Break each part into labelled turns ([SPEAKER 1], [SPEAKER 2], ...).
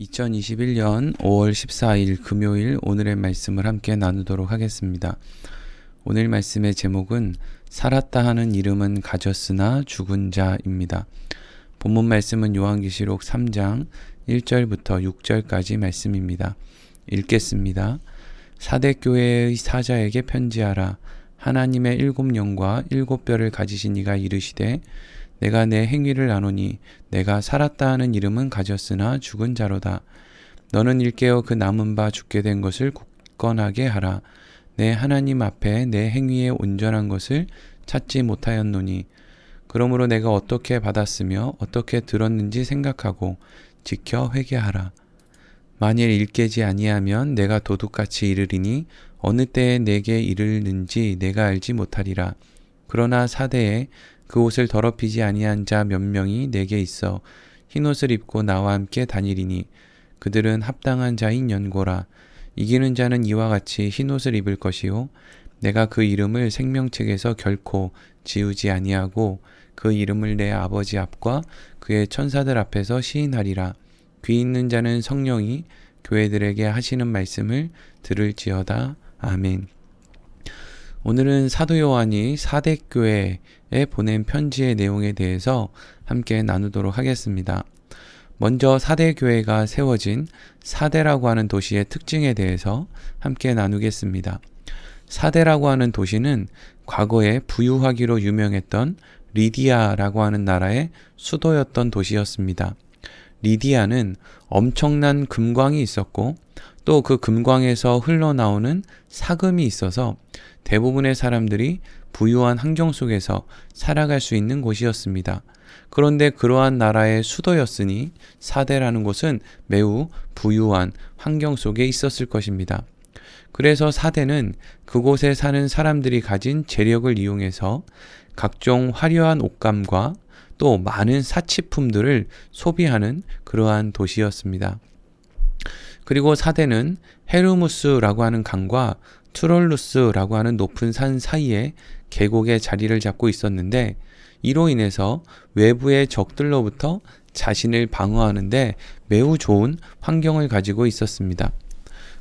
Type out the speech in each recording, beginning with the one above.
[SPEAKER 1] 2021년 5월 14일 금요일 오늘의 말씀을 함께 나누도록 하겠습니다. 오늘 말씀의 제목은 살았다 하는 이름은 가졌으나 죽은 자입니다. 본문 말씀은 요한계시록 3장 1절부터 6절까지 말씀입니다. 읽겠습니다. 사대 교회의 사자에게 편지하라. 하나님의 일곱 영과 일곱 뼈를 가지신 이가 이르시되 내가 내 행위를 나누니 내가 살았다 하는 이름은 가졌으나 죽은 자로다. 너는 일깨어 그 남은 바 죽게 된 것을 굳건하게 하라. 내 하나님 앞에 내 행위에 온전한 것을 찾지 못하였노니 그러므로 내가 어떻게 받았으며 어떻게 들었는지 생각하고 지켜 회개하라. 만일 일깨지 아니하면 내가 도둑같이 이르리니 어느 때에 내게 이르는지 내가 알지 못하리라. 그러나 사대에 그 옷을 더럽히지 아니한 자 몇 명이 내게 있어 흰 옷을 입고 나와 함께 다니리니 그들은 합당한 자인 연고라. 이기는 자는 이와 같이 흰 옷을 입을 것이요. 내가 그 이름을 생명책에서 결코 지우지 아니하고 그 이름을 내 아버지 앞과 그의 천사들 앞에서 시인하리라. 귀 있는 자는 성령이 교회들에게 하시는 말씀을 들을지어다. 아멘. 오늘은 사도 요한이 사대 교회에 보낸 편지의 내용에 대해서 함께 나누도록 하겠습니다. 먼저 사대 교회가 세워진 사대라고 하는 도시의 특징에 대해서 함께 나누겠습니다. 사대라고 하는 도시는 과거에 부유하기로 유명했던 리디아라고 하는 나라의 수도였던 도시였습니다. 리디아는 엄청난 금광이 있었고 또 그 금광에서 흘러나오는 사금이 있어서 대부분의 사람들이 부유한 환경 속에서 살아갈 수 있는 곳이었습니다. 그런데 그러한 나라의 수도였으니 사대라는 곳은 매우 부유한 환경 속에 있었을 것입니다. 그래서 사대는 그곳에 사는 사람들이 가진 재력을 이용해서 각종 화려한 옷감과 또 많은 사치품들을 소비하는 그러한 도시였습니다. 그리고 사대는 헤르무스라고 하는 강과 투롤루스라고 하는 높은 산 사이에 계곡에 자리를 잡고 있었는데 이로 인해서 외부의 적들로부터 자신을 방어하는데 매우 좋은 환경을 가지고 있었습니다.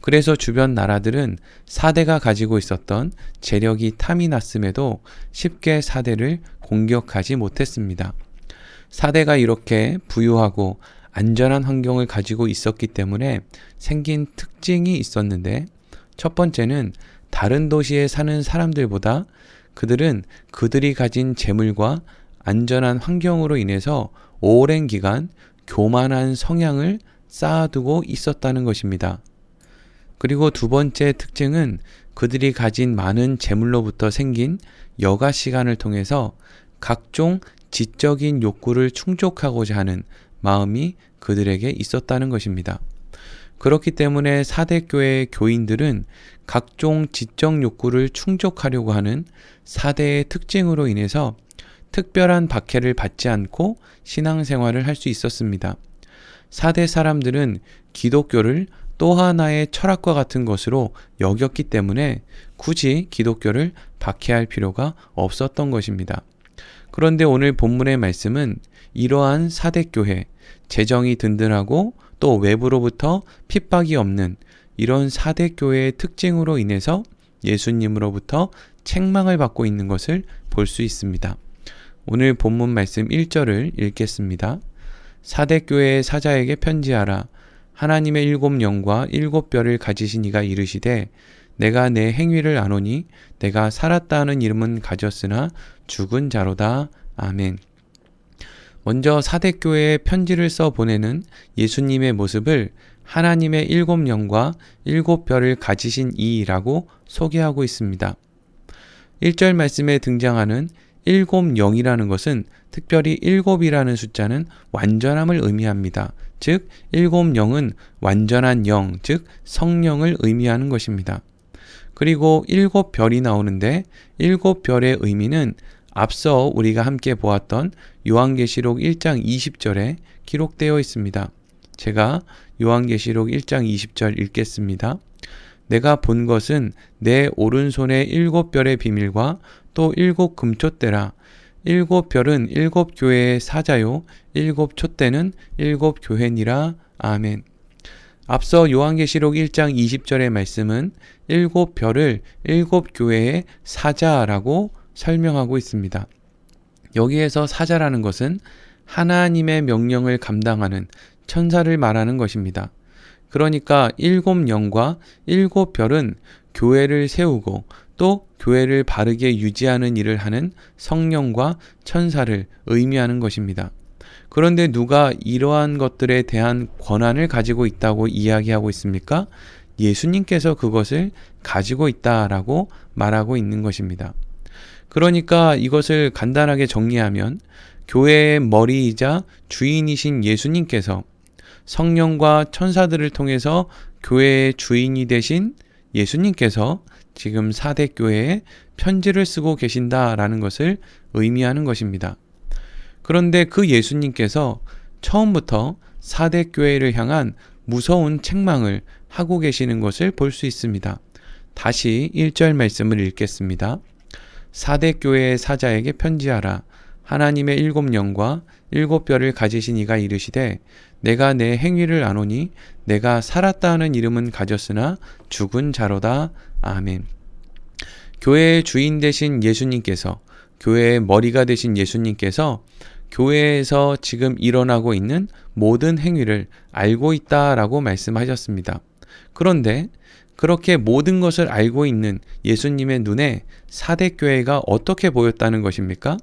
[SPEAKER 1] 그래서 주변 나라들은 사대가 가지고 있었던 재력이 탐이 났음에도 쉽게 사대를 공격하지 못했습니다. 사대가 이렇게 부유하고 안전한 환경을 가지고 있었기 때문에 생긴 특징이 있었는데 첫 번째는 다른 도시에 사는 사람들보다 그들은 그들이 가진 재물과 안전한 환경으로 인해서 오랜 기간 교만한 성향을 쌓아두고 있었다는 것입니다. 그리고 두 번째 특징은 그들이 가진 많은 재물로부터 생긴 여가 시간을 통해서 각종 지적인 욕구를 충족하고자 하는 마음이 그들에게 있었다는 것입니다. 그렇기 때문에 사대교회 교인들은 각종 지적 욕구를 충족하려고 하는 사대의 특징으로 인해서 특별한 박해를 받지 않고 신앙생활을 할 수 있었습니다. 사대 사람들은 기독교를 또 하나의 철학과 같은 것으로 여겼기 때문에 굳이 기독교를 박해할 필요가 없었던 것입니다. 그런데 오늘 본문의 말씀은 이러한 사대교회, 재정이 든든하고 또 외부로부터 핍박이 없는 이런 사대교회의 특징으로 인해서 예수님으로부터 책망을 받고 있는 것을 볼 수 있습니다. 오늘 본문 말씀 1절을 읽겠습니다. 사대교회의 사자에게 편지하라. 하나님의 일곱 영과 일곱 뼈를 가지신 이가 이르시되 내가 내 행위를 아노니 내가 살았다 하는 이름은 가졌으나 죽은 자로다. 아멘. 먼저 사대교회에 편지를 써 보내는 예수님의 모습을 하나님의 일곱 영과 일곱 별을 가지신 이라고 소개하고 있습니다. 1절 말씀에 등장하는 일곱 영이라는 것은 특별히 일곱이라는 숫자는 완전함을 의미합니다. 즉, 일곱 영은 완전한 영, 즉, 성령을 의미하는 것입니다. 그리고 일곱 별이 나오는데, 일곱 별의 의미는 앞서 우리가 함께 보았던 요한계시록 1장 20절에 기록되어 있습니다. 제가 요한계시록 1장 20절 읽겠습니다. 내가 본 것은 내 오른손의 일곱 별의 비밀과 또 일곱 금촛대라. 일곱 별은 일곱 교회의 사자요. 일곱 촛대는 일곱 교회니라. 아멘. 앞서 요한계시록 1장 20절의 말씀은 일곱 별을 일곱 교회의 사자라고 설명하고 있습니다. 여기에서 사자라는 것은 하나님의 명령을 감당하는 천사를 말하는 것입니다. 그러니까 일곱 영과 일곱 별은 교회를 세우고 또 교회를 바르게 유지하는 일을 하는 성령과 천사를 의미하는 것입니다. 그런데 누가 이러한 것들에 대한 권한을 가지고 있다고 이야기하고 있습니까? 예수님께서 그것을 가지고 있다라고 말하고 있는 것입니다. 그러니까 이것을 간단하게 정리하면 교회의 머리이자 주인이신 예수님께서 성령과 천사들을 통해서 교회의 주인이 되신 예수님께서 지금 사대 교회에 편지를 쓰고 계신다라는 것을 의미하는 것입니다. 그런데 그 예수님께서 처음부터 사대 교회를 향한 무서운 책망을 하고 계시는 것을 볼 수 있습니다. 다시 1절 말씀을 읽겠습니다. 사대 교회의 사자에게 편지하라. 하나님의 일곱 영과 일곱 별을 가지신 이가 이르시되 내가 내 행위를 아노니 내가 살았다 하는 이름은 가졌으나 죽은 자로다. 아멘. 교회의 주인 되신 예수님께서 교회의 머리가 되신 예수님께서 교회에서 지금 일어나고 있는 모든 행위를 알고 있다라고 말씀하셨습니다. 그런데 그렇게 모든 것을 알고 있는 예수님의 눈에 사대교회가 어떻게 보였다는 것입니까?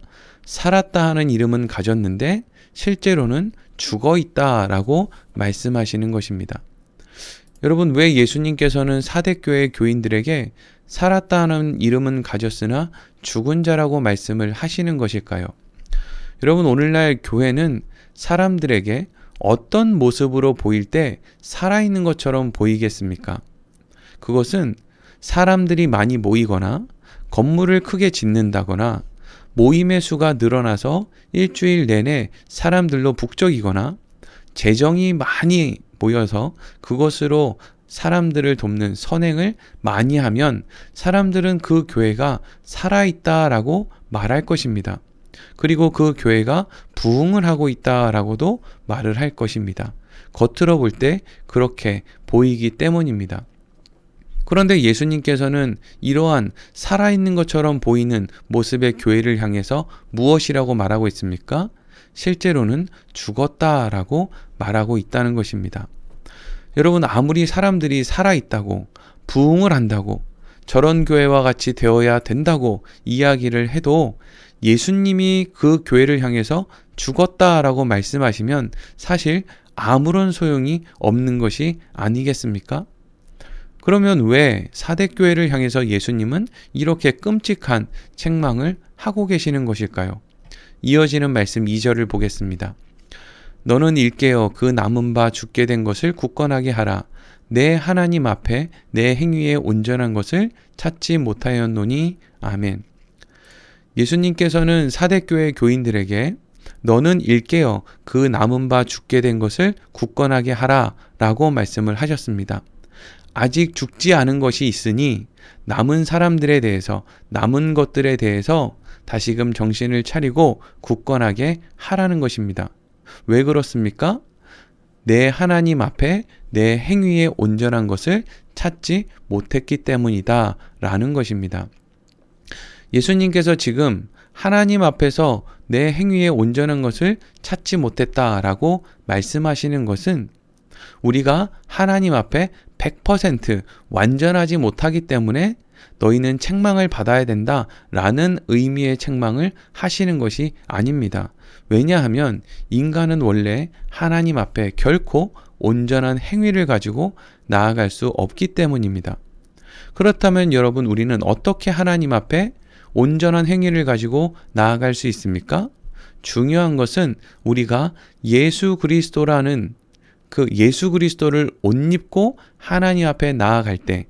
[SPEAKER 1] 살았다 하는 이름은 가졌는데 실제로는 죽어 있다 라고 말씀하시는 것입니다. 여러분, 왜 예수님께서는 사대교회 교인들에게 살았다 하는 이름은 가졌으나 죽은 자라고 말씀을 하시는 것일까요? 여러분, 오늘날 교회는 사람들에게 어떤 모습으로 보일 때 살아있는 것처럼 보이겠습니까? 그것은 사람들이 많이 모이거나 건물을 크게 짓는다거나 모임의 수가 늘어나서 일주일 내내 사람들로 북적이거나 재정이 많이 모여서 그것으로 사람들을 돕는 선행을 많이 하면 사람들은 그 교회가 살아있다라고 말할 것입니다. 그리고 그 교회가 부흥을 하고 있다라고도 말을 할 것입니다. 겉으로 볼 때 그렇게 보이기 때문입니다. 그런데 예수님께서는 이러한 살아있는 것처럼 보이는 모습의 교회를 향해서 무엇이라고 말하고 있습니까? 실제로는 죽었다라고 말하고 있다는 것입니다. 여러분, 아무리 사람들이 살아있다고, 부흥을 한다고, 저런 교회와 같이 되어야 된다고 이야기를 해도 예수님이 그 교회를 향해서 죽었다라고 말씀하시면 사실 아무런 소용이 없는 것이 아니겠습니까? 그러면 왜 사대교회를 향해서 예수님은 이렇게 끔찍한 책망을 하고 계시는 것일까요? 이어지는 말씀 2절을 보겠습니다. 너는 일깨어 그 남은 바 죽게 된 것을 굳건하게 하라. 내 하나님 앞에 내 행위에 온전한 것을 찾지 못하였노니 아멘. 예수님께서는 사대교회 교인들에게 너는 일깨어 그 남은 바 죽게 된 것을 굳건하게 하라 라고 말씀을 하셨습니다. 아직 죽지 않은 것이 있으니 남은 사람들에 대해서, 남은 것들에 대해서 다시금 정신을 차리고 굳건하게 하라는 것입니다. 왜 그렇습니까? 내 하나님 앞에 내 행위에 온전한 것을 찾지 못했기 때문이다. 라는 것입니다. 예수님께서 지금 하나님 앞에서 내 행위에 온전한 것을 찾지 못했다라고 말씀하시는 것은 우리가 하나님 앞에 100% 완전하지 못하기 때문에 너희는 책망을 받아야 된다 라는 의미의 책망을 하시는 것이 아닙니다. 왜냐하면 인간은 원래 하나님 앞에 결코 온전한 행위를 가지고 나아갈 수 없기 때문입니다. 그렇다면 여러분 우리는 어떻게 하나님 앞에 온전한 행위를 가지고 나아갈 수 있습니까? 중요한 것은 우리가 예수 그리스도라는 그 예수 그리스도를 옷 입고 하나님 앞에 나아갈 때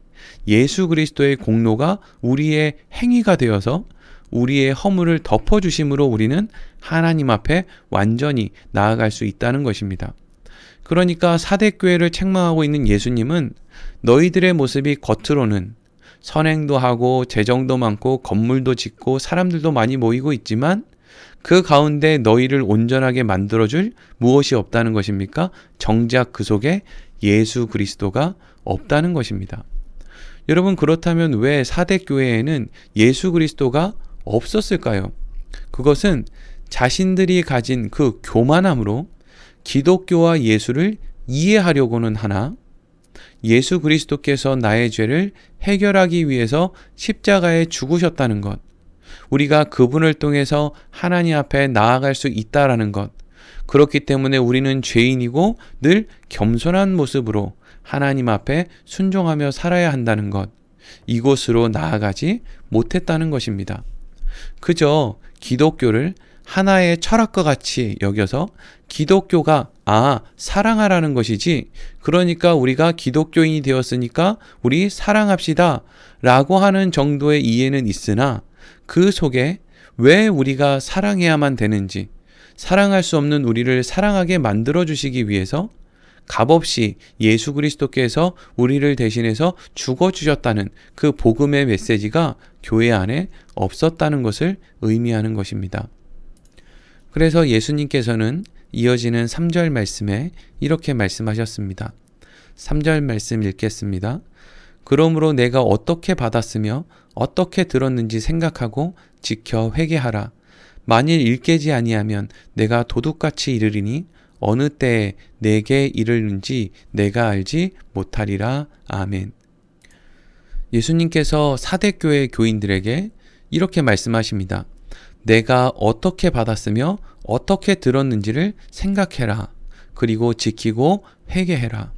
[SPEAKER 1] 예수 그리스도의 공로가 우리의 행위가 되어서 우리의 허물을 덮어주심으로 우리는 하나님 앞에 완전히 나아갈 수 있다는 것입니다. 그러니까 사대교회를 책망하고 있는 예수님은 너희들의 모습이 겉으로는 선행도 하고 재정도 많고 건물도 짓고 사람들도 많이 모이고 있지만 그 가운데 너희를 온전하게 만들어줄 무엇이 없다는 것입니까? 정작 그 속에 예수 그리스도가 없다는 것입니다. 여러분, 그렇다면 왜 사대 교회에는 예수 그리스도가 없었을까요? 그것은 자신들이 가진 그 교만함으로 기독교와 예수를 이해하려고는 하나 예수 그리스도께서 나의 죄를 해결하기 위해서 십자가에 죽으셨다는 것, 우리가 그분을 통해서 하나님 앞에 나아갈 수 있다라는 것, 그렇기 때문에 우리는 죄인이고 늘 겸손한 모습으로 하나님 앞에 순종하며 살아야 한다는 것, 이곳으로 나아가지 못했다는 것입니다. 그저 기독교를 하나의 철학과 같이 여겨서 기독교가 아, 사랑하라는 것이지. 그러니까 우리가 기독교인이 되었으니까 우리 사랑합시다. 라고 하는 정도의 이해는 있으나 그 속에 왜 우리가 사랑해야만 되는지, 사랑할 수 없는 우리를 사랑하게 만들어 주시기 위해서 값없이 예수 그리스도께서 우리를 대신해서 죽어 주셨다는 그 복음의 메시지가 교회 안에 없었다는 것을 의미하는 것입니다. 그래서 예수님께서는 이어지는 3절 말씀에 이렇게 말씀하셨습니다. 3절 말씀 읽겠습니다. 그러므로 내가 어떻게 받았으며 어떻게 들었는지 생각하고 지켜 회개하라. 만일 일깨지 아니하면 내가 도둑같이 이르리니 어느 때에 내게 이르는지 내가 알지 못하리라. 아멘. 예수님께서 사대교회 교인들에게 이렇게 말씀하십니다. 내가 어떻게 받았으며 어떻게 들었는지를 생각해라. 그리고 지키고 회개해라.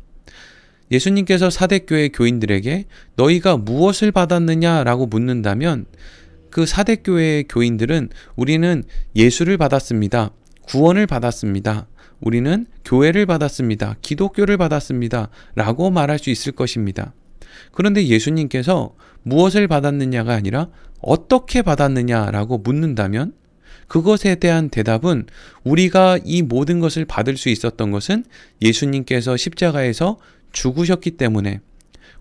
[SPEAKER 1] 예수님께서 사대교회 교인들에게 너희가 무엇을 받았느냐라고 묻는다면 그 사대교회의 교인들은 우리는 예수를 받았습니다. 구원을 받았습니다. 우리는 교회를 받았습니다. 기독교를 받았습니다. 라고 말할 수 있을 것입니다. 그런데 예수님께서 무엇을 받았느냐가 아니라 어떻게 받았느냐라고 묻는다면 그것에 대한 대답은 우리가 이 모든 것을 받을 수 있었던 것은 예수님께서 십자가에서 죽으셨기 때문에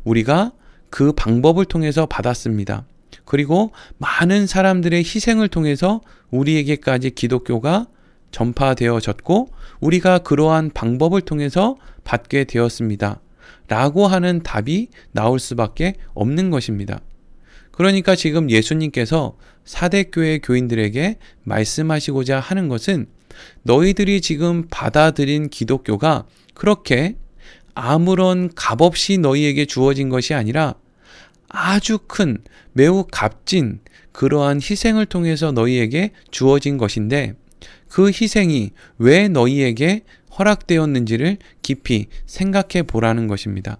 [SPEAKER 1] 우리가 그 방법을 통해서 받았습니다. 그리고 많은 사람들의 희생을 통해서 우리에게까지 기독교가 전파되어졌고 우리가 그러한 방법을 통해서 받게 되었습니다. 라고 하는 답이 나올 수밖에 없는 것입니다. 그러니까 지금 예수님께서 사대교회 교인들에게 말씀하시고자 하는 것은 너희들이 지금 받아들인 기독교가 그렇게 아무런 값 없이 너희에게 주어진 것이 아니라 아주 큰 매우 값진 그러한 희생을 통해서 너희에게 주어진 것인데 그 희생이 왜 너희에게 허락되었는지를 깊이 생각해 보라는 것입니다.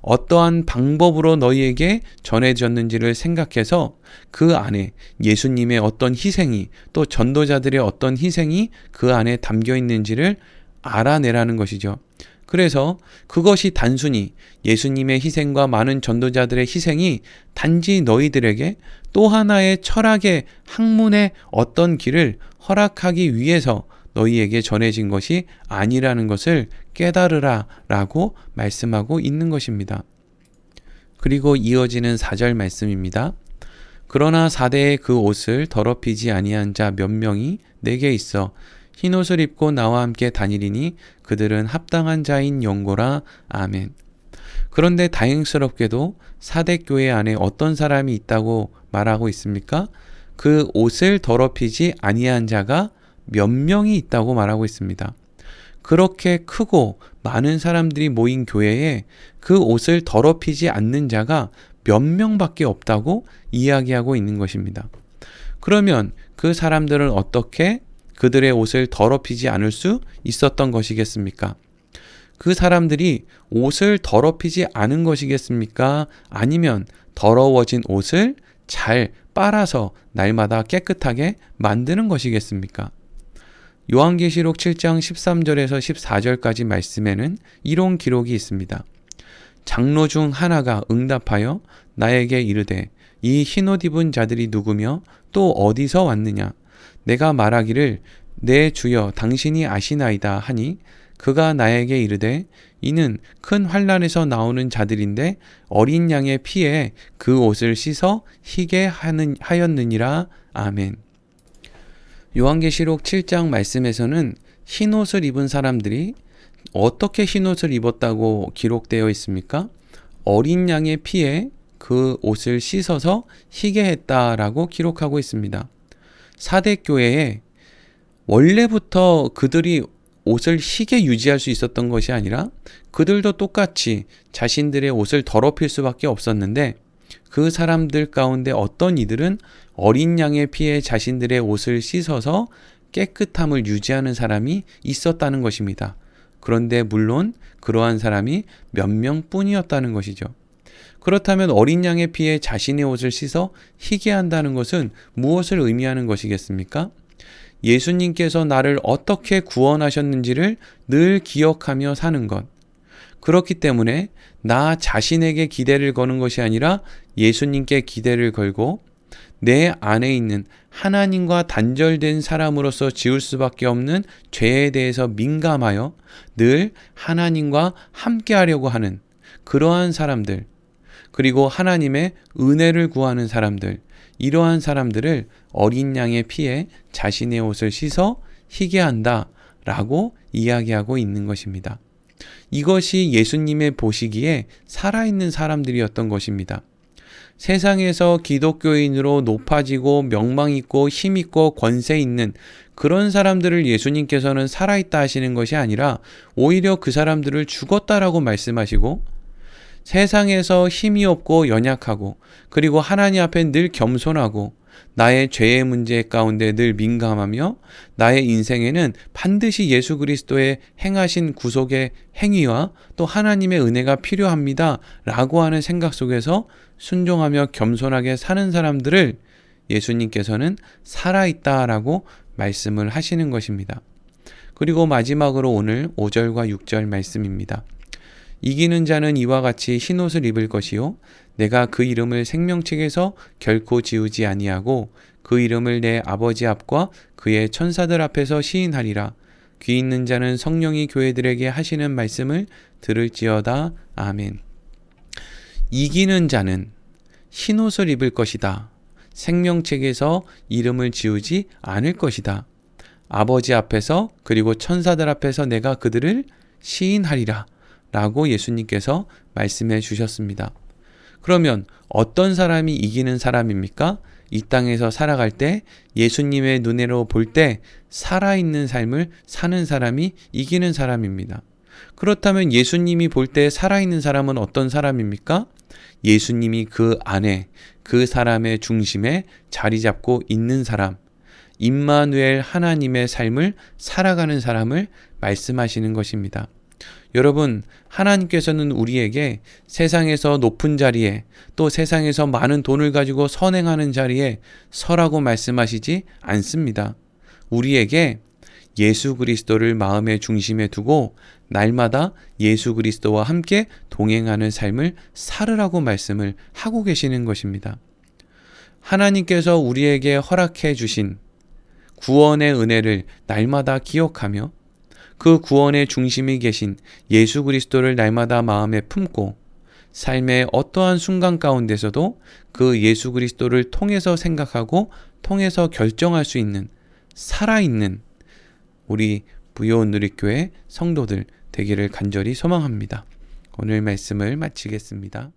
[SPEAKER 1] 어떠한 방법으로 너희에게 전해졌는지를 생각해서 그 안에 예수님의 어떤 희생이 또 전도자들의 어떤 희생이 그 안에 담겨 있는지를 알아내라는 것이죠. 그래서 그것이 단순히 예수님의 희생과 많은 전도자들의 희생이 단지 너희들에게 또 하나의 철학의 학문의 어떤 길을 허락하기 위해서 너희에게 전해진 것이 아니라는 것을 깨달으라 라고 말씀하고 있는 것입니다. 그리고 이어지는 4절 말씀입니다. 그러나 사대의 그 옷을 더럽히지 아니한 자 몇 명이 내게 있어 흰 옷을 입고 나와 함께 다니리니 그들은 합당한 자인 영고라 아멘. 그런데 다행스럽게도 사대 교회 안에 어떤 사람이 있다고 말하고 있습니까? 그 옷을 더럽히지 아니한 자가 몇 명이 있다고 말하고 있습니다. 그렇게 크고 많은 사람들이 모인 교회에 그 옷을 더럽히지 않는 자가 몇 명밖에 없다고 이야기하고 있는 것입니다. 그러면 그 사람들은 어떻게 그들의 옷을 더럽히지 않을 수 있었던 것이겠습니까? 그 사람들이 옷을 더럽히지 않은 것이겠습니까? 아니면 더러워진 옷을 잘 빨아서 날마다 깨끗하게 만드는 것이겠습니까? 요한계시록 7장 13절에서 14절까지 말씀에는 이런 기록이 있습니다. 장로 중 하나가 응답하여 나에게 이르되 이 흰옷 입은 자들이 누구며 또 어디서 왔느냐 내가 말하기를 내 주여 당신이 아시나이다 하니 그가 나에게 이르되 이는 큰 환란에서 나오는 자들인데 어린 양의 피에 그 옷을 씻어 희게 하는 하였느니라 아멘. 요한계시록 7장 말씀에서는 흰 옷을 입은 사람들이 어떻게 흰 옷을 입었다고 기록되어 있습니까? 어린 양의 피에 그 옷을 씻어서 희게 했다라고 기록하고 있습니다. 사대 교회에 원래부터 그들이 옷을 희게 유지할 수 있었던 것이 아니라 그들도 똑같이 자신들의 옷을 더럽힐 수밖에 없었는데 그 사람들 가운데 어떤 이들은 어린 양의 피에 자신들의 옷을 씻어서 깨끗함을 유지하는 사람이 있었다는 것입니다. 그런데 물론 그러한 사람이 몇 명뿐이었다는 것이죠. 그렇다면 어린 양의 피에 자신의 옷을 씻어 희게 한다는 것은 무엇을 의미하는 것이겠습니까? 예수님께서 나를 어떻게 구원하셨는지를 늘 기억하며 사는 것. 그렇기 때문에 나 자신에게 기대를 거는 것이 아니라 예수님께 기대를 걸고 내 안에 있는 하나님과 단절된 사람으로서 지을 수밖에 없는 죄에 대해서 민감하여 늘 하나님과 함께 하려고 하는 그러한 사람들, 그리고 하나님의 은혜를 구하는 사람들, 이러한 사람들을 어린 양의 피에 자신의 옷을 씻어 희게 한다 라고 이야기하고 있는 것입니다. 이것이 예수님의 보시기에 살아있는 사람들이었던 것입니다. 세상에서 기독교인으로 높아지고 명망 있고 힘 있고 권세 있는 그런 사람들을 예수님께서는 살아있다 하시는 것이 아니라 오히려 그 사람들을 죽었다라고 말씀하시고 세상에서 힘이 없고 연약하고 그리고 하나님 앞에 늘 겸손하고 나의 죄의 문제 가운데 늘 민감하며 나의 인생에는 반드시 예수 그리스도의 행하신 구속의 행위와 또 하나님의 은혜가 필요합니다. 라고 하는 생각 속에서 순종하며 겸손하게 사는 사람들을 예수님께서는 살아있다 라고 말씀을 하시는 것입니다. 그리고 마지막으로 오늘 5절과 6절 말씀입니다. 이기는 자는 이와 같이 흰 옷을 입을 것이요. 내가 그 이름을 생명책에서 결코 지우지 아니하고 그 이름을 내 아버지 앞과 그의 천사들 앞에서 시인하리라. 귀 있는 자는 성령이 교회들에게 하시는 말씀을 들을지어다. 아멘. 이기는 자는 흰 옷을 입을 것이다. 생명책에서 이름을 지우지 않을 것이다. 아버지 앞에서 그리고 천사들 앞에서 내가 그들을 시인하리라 라고 예수님께서 말씀해 주셨습니다. 그러면 어떤 사람이 이기는 사람입니까? 이 땅에서 살아갈 때 예수님의 눈으로 볼 때 살아있는 삶을 사는 사람이 이기는 사람입니다. 그렇다면 예수님이 볼 때 살아있는 사람은 어떤 사람입니까? 예수님이 그 안에 그 사람의 중심에 자리 잡고 있는 사람, 임마누엘 하나님의 삶을 살아가는 사람을 말씀하시는 것입니다. 여러분, 하나님께서는 우리에게 세상에서 높은 자리에 또 세상에서 많은 돈을 가지고 선행하는 자리에 서라고 말씀하시지 않습니다. 우리에게 예수 그리스도를 마음의 중심에 두고 날마다 예수 그리스도와 함께 동행하는 삶을 살으라고 말씀을 하고 계시는 것입니다. 하나님께서 우리에게 허락해 주신 구원의 은혜를 날마다 기억하며 그 구원의 중심에 계신 예수 그리스도를 날마다 마음에 품고 삶의 어떠한 순간 가운데서도 그 예수 그리스도를 통해서 생각하고 통해서 결정할 수 있는 살아있는 우리 부여온 누리교회 성도들 되기를 간절히 소망합니다. 오늘 말씀을 마치겠습니다.